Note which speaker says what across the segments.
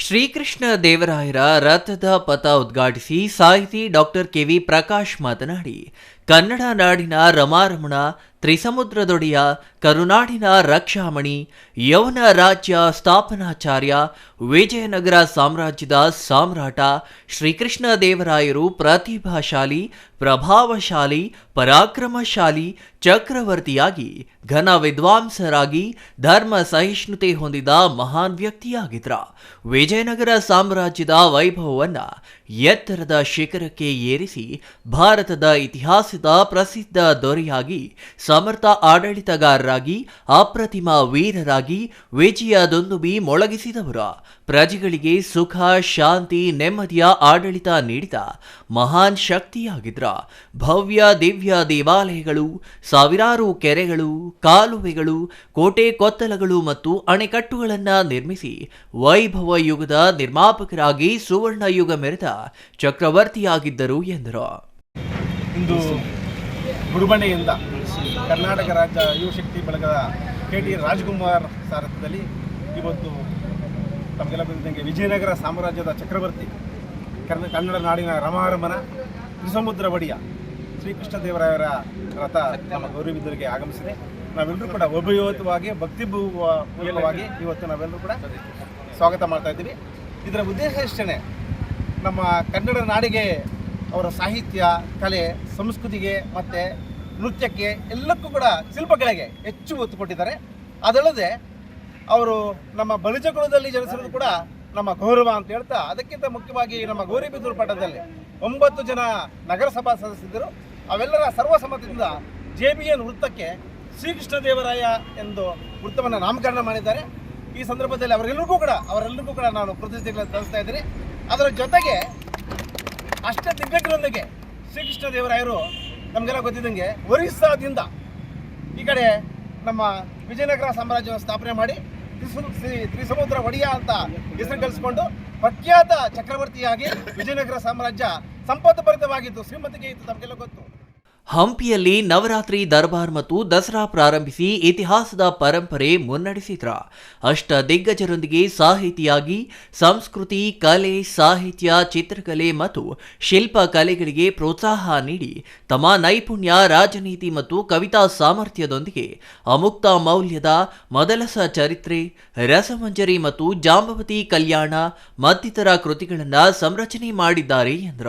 Speaker 1: ಶ್ರೀಕೃಷ್ಣ ದೇವರಾಯರ ರಥದ ಪಥ ಉದ್ಘಾಟಿಸಿ ಸಾಹಿತಿ ಡಾಕ್ಟರ್ ಕೆವಿ ಪ್ರಕಾಶ್ ಮಾತನಾಡಿ ಕನ್ನಡ ನಾಡಿನ ರಮಾರಮಣ ತ್ರಿಸಮುದ್ರದೊಡೆಯ ಕರುನಾಡಿನ ರಕ್ಷಾಮಣಿ, ಯವನ ರಾಜ್ಯ ಸ್ಥಾಪನಾಚಾರ್ಯ, ವಿಜಯನಗರ ಸಾಮ್ರಾಜ್ಯದ ಸಾಮ್ರಾಟ, ಶ್ರೀಕೃಷ್ಣ ದೇವರಾಯರು ಪ್ರತಿಭಾಶಾಲಿ, ಪ್ರಭಾವಶಾಲಿ, ಪರಾಕ್ರಮಶಾಲಿ, ಚಕ್ರವರ್ತಿಯಾಗಿ ಘನ ವಿದ್ವಾಂಸರಾಗಿ ಧರ್ಮ ಸಹಿಷ್ಣುತೆ ಹೊಂದಿದ ಮಹಾನ್ ವ್ಯಕ್ತಿಯಾಗಿದ್ರ. ವಿಜಯನಗರ ಸಾಮ್ರಾಜ್ಯದ ವೈಭವವನ್ನ ಎತ್ತರದ ಶಿಖರಕ್ಕೆ ಏರಿಸಿ ಭಾರತದ ಇತಿಹಾಸದ ಪ್ರಸಿದ್ಧ ದೊರೆಯಾಗಿ ಸಮರ್ಥ ಆಡಳಿತಗಾರರಾಗಿ, ಅಪ್ರತಿಮ ವೀರರಾಗಿ ವಿಜಯದೊಂದುಬಿ ಮೊಳಗಿಸಿದವರು. ಪ್ರಜೆಗಳಿಗೆ ಸುಖ, ಶಾಂತಿ, ನೆಮ್ಮದಿಯ ಆಡಳಿತ ನೀಡಿದ ಮಹಾನ್ ಶಕ್ತಿಯಾಗಿದ್ರ. ಭವ್ಯ ದಿವ್ಯ ದೇವಾಲಯಗಳು, ಸಾವಿರಾರು ಕೆರೆಗಳು, ಕಾಲುವೆಗಳು, ಕೋಟೆ ಕೊತ್ತಲಗಳು ಮತ್ತು ಅಣೆಕಟ್ಟುಗಳನ್ನು ನಿರ್ಮಿಸಿ ವೈಭವ ಯುಗದ ನಿರ್ಮಾಪಕರಾಗಿ ಸುವರ್ಣ ಯುಗ ಮೆರೆದ ಚಕ್ರವರ್ತಿಯಾಗಿದ್ದರು ಎಂದರು.
Speaker 2: ಇಂದು ಕರ್ನಾಟಕ ರಾಜ್ಯ ಯುವಶಕ್ತಿ ಬಳಗದ ಕೆ ಟಿ ರಾಜ್ಕುಮಾರ್ ಸಾರಥ್ಯದಲ್ಲಿ ಇವತ್ತು ತಮಗೆಲ್ಲ ಬಂದಂಗೆ ವಿಜಯನಗರ ಸಾಮ್ರಾಜ್ಯದ ಚಕ್ರವರ್ತಿ, ಕರ್ನ, ಕನ್ನಡ ನಾಡಿನ ರಮಾರಮನ ತ್ರಿಸಮುದ್ರ ಒಡೆಯ ಶ್ರೀಕೃಷ್ಣದೇವರಾಯರ ರಥ ನಮ್ಮ ಗೌರವಿದ್ದರಿಗೆ ಆಗಮಿಸಿದೆ. ನಾವೆಲ್ಲರೂ ಕೂಡ ಒಬ್ಬಯೋತವಾಗಿ ಮೂಲವಾಗಿ ಇವತ್ತು ನಾವೆಲ್ಲರೂ ಕೂಡ ಸ್ವಾಗತ ಮಾಡ್ತಾ ಇದ್ದೀವಿ. ಇದರ ಉದ್ದೇಶ ಇಷ್ಟೇ ನಮ್ಮ ಕನ್ನಡ ನಾಡಿಗೆ ಅವರ ಸಾಹಿತ್ಯ, ಕಲೆ, ಸಂಸ್ಕೃತಿಗೆ ಮತ್ತು ನೃತ್ಯಕ್ಕೆ ಎಲ್ಲಕ್ಕೂ ಕೂಡ ಶಿಲ್ಪಗಳಿಗೆ ಹೆಚ್ಚು ಒತ್ತು ಕೊಟ್ಟಿದ್ದಾರೆ. ಅದಲ್ಲದೆ ಅವರು ನಮ್ಮ ಬಲಿಜ ಕುಲದಲ್ಲಿ ಜನಿಸಿರೋದು ಕೂಡ ನಮ್ಮ ಗೌರವ ಅಂತ ಹೇಳ್ತಾ ಅದಕ್ಕಿಂತ ಮುಖ್ಯವಾಗಿ ನಮ್ಮ ಗೌರಿಬಿದೂರು ಪಟ್ಟದಲ್ಲಿ ಒಂಬತ್ತು ಜನ ನಗರಸಭಾ ಸದಸ್ಯರು ಅವೆಲ್ಲರ ಸರ್ವಸಮ್ಮತದಿಂದ ಜೆ ಬಿ ಎನ್ ವೃತ್ತಕ್ಕೆ ಶ್ರೀಕೃಷ್ಣ ದೇವರಾಯ ಎಂದು ವೃತ್ತವನ್ನು ನಾಮಕರಣ ಮಾಡಿದ್ದಾರೆ. ಈ ಸಂದರ್ಭದಲ್ಲಿ ಅವರೆಲ್ಲರಿಗೂ ಕೂಡ ಅವರೆಲ್ಲರಿಗೂ ಕೂಡ ನಾನು ಕೃತಜ್ಞತೆಗಳನ್ನು ಸಲ್ಲಿಸ್ತಾ ಇದ್ದೀನಿ. ಅದರ ಜೊತೆಗೆ ಅಷ್ಟ ದಿಗ್ಗಜರೊಂದಿಗೆ ಶ್ರೀಕೃಷ್ಣ ದೇವರಾಯರು ನಮಗೆಲ್ಲ ಗೊತ್ತಿದ್ದಂಗೆ ಒರಿಸ್ಸಾದಿಂದ ಈ ಕಡೆ ನಮ್ಮ ವಿಜಯನಗರ ಸಾಮ್ರಾಜ್ಯವನ್ನು ಸ್ಥಾಪನೆ ಮಾಡಿ ಶ್ರೀ- ತ್ರಿಸಮುದ್ರ ಒಡೆಯ ಅಂತ ಹೆಸರು ಗಳಿಸಿಕೊಂಡು ಪ್ರಖ್ಯಾತ ಚಕ್ರವರ್ತಿಯಾಗಿ ವಿಜಯನಗರ ಸಾಮ್ರಾಜ್ಯ ಸಂಪತ್ತು ಭರಿತವಾಗಿದ್ದು ಶ್ರೀಮಂತಿಕೆ ಇತ್ತು ನಮಗೆಲ್ಲ ಗೊತ್ತು.
Speaker 1: ಹಂಪಿಯಲ್ಲಿ ನವರಾತ್ರಿ ದರ್ಬಾರ್ ಮತ್ತು ದಸರಾ ಪ್ರಾರಂಭಿಸಿ ಇತಿಹಾಸದ ಪರಂಪರೆ ಮುನ್ನಡೆಸಿದ್ರ. ಅಷ್ಟ ದಿಗ್ಗಜರೊಂದಿಗೆ ಸಾಹಿತಿಯಾಗಿ ಸಂಸ್ಕೃತಿ, ಕಲೆ, ಸಾಹಿತ್ಯ, ಚಿತ್ರಕಲೆ ಮತ್ತು ಶಿಲ್ಪ ಕಲೆಗಳಿಗೆ ಪ್ರೋತ್ಸಾಹ ನೀಡಿ ತಮ್ಮ ನೈಪುಣ್ಯ, ರಾಜನೀತಿ ಮತ್ತು ಕವಿತಾ ಸಾಮರ್ಥ್ಯದೊಂದಿಗೆ ಅಮುಕ್ತ ಮೌಲ್ಯದ ಮೊದಲಸ ಚರಿತ್ರೆ, ರಸಮಂಜರಿ ಮತ್ತು ಜಾಂಬವತಿ ಕಲ್ಯಾಣ ಮತ್ತಿತರ ಕೃತಿಗಳನ್ನು ಸಂರಚನೆ ಮಾಡಿದ್ದಾರೆ ಎಂದ್ರ.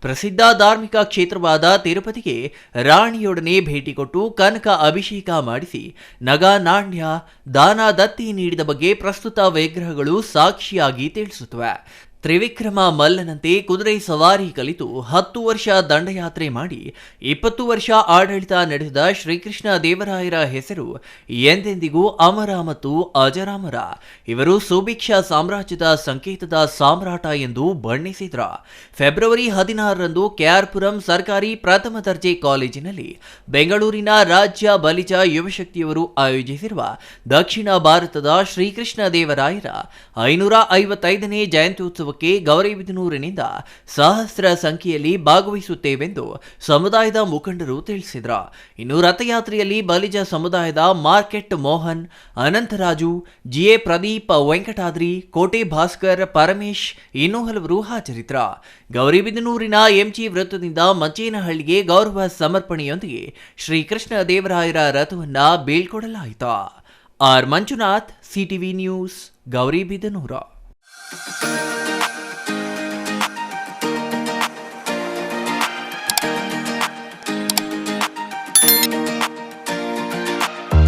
Speaker 1: ಪ್ರಸಿದ್ಧ ಧಾರ್ಮಿಕ ಕ್ಷೇತ್ರವಾದ ತಿರುಪತಿಗೆ ರಾಣಿಯೊಡನೆ ಭೇಟಿ ಕೊಟ್ಟು ಕನಕ ಅಭಿಷೇಕ ಮಾಡಿಸಿ, ನಗ ನಾಣ್ಯ ದಾನ ದತ್ತಿ ನೀಡಿದ ಬಗ್ಗೆ ಪ್ರಸ್ತುತ ವಿಗ್ರಹಗಳು ಸಾಕ್ಷಿಯಾಗಿ ತಿಳಿಸುತ್ತವೆ. ತ್ರಿವಿಕ್ರಮ ಮಲ್ಲನಂತೆ ಕುದುರೆ ಸವಾರಿ ಕಲಿತು ಹತ್ತು ವರ್ಷ ದಂಡಯಾತ್ರೆ ಮಾಡಿ ಇಪ್ಪತ್ತು ವರ್ಷ ಆಡಳಿತ ನಡೆಸಿದ ಶ್ರೀಕೃಷ್ಣ ದೇವರಾಯರ ಹೆಸರು ಎಂದೆಂದಿಗೂ ಅಮರ ಮತ್ತು ಅಜರಾಮರ. ಇವರು ಸುಭಿಕ್ಷ ಸಾಮ್ರಾಜ್ಯದ ಸಂಕೇತದ ಸಾಮ್ರಾಟ ಎಂದು ಬಣ್ಣಿಸಿದ್ರ. ಫೆಬ್ರವರಿ ಹದಿನಾರರಂದು ಕೆಆರ್ಪುರಂ ಸರ್ಕಾರಿ ಪ್ರಥಮ ದರ್ಜೆ ಕಾಲೇಜಿನಲ್ಲಿ ಬೆಂಗಳೂರಿನ ರಾಜ್ಯ ಬಲಿಜ ಯುವಶಕ್ತಿಯವರು ಆಯೋಜಿಸಿರುವ ದಕ್ಷಿಣ ಭಾರತದ ಶ್ರೀಕೃಷ್ಣ ದೇವರಾಯರ ಐನೂರ ಐವತ್ತೈದನೇ ಜಯಂತ್ಯುತ್ಸವಕ್ಕೆ ಗೌರಿಬಿದನೂರಿನಿಂದ ಸಹಸ್ರ ಸಂಖ್ಯೆಯಲ್ಲಿ ಭಾಗವಹಿಸುತ್ತೇವೆಂದು ಸಮುದಾಯದ ಮುಖಂಡರು ತಿಳಿಸಿದರು. ಇನ್ನು ರಥಯಾತ್ರೆಯಲ್ಲಿ ಬಲಿಜ ಸಮುದಾಯದ ಮಾರ್ಕೆಟ್ ಮೋಹನ್, ಅನಂತರಾಜು, ಜಿಎ ಪ್ರದೀಪ್ ವೆಂಕಟಾದ್ರಿ, ಕೋಟೆ ಭಾಸ್ಕರ್ ಪರಮೇಶ್ ಇನ್ನೂ ಹಲವರು ಹಾಜರಿದ್ರ. ಗೌರಿಬಿದನೂರಿನ ಎಂಜಿ ವೃತ್ತದಿಂದ ಮಂಚೇನಹಳ್ಳಿಗೆ ಗೌರವ ಸಮರ್ಪಣೆಯೊಂದಿಗೆ ಶ್ರೀಕೃಷ್ಣ ದೇವರಾಯರ ರಥವನ್ನ ಬೀಳ್ಕೊಡಲಾಯಿತು. R Manjunath, CTV news Gauribidanur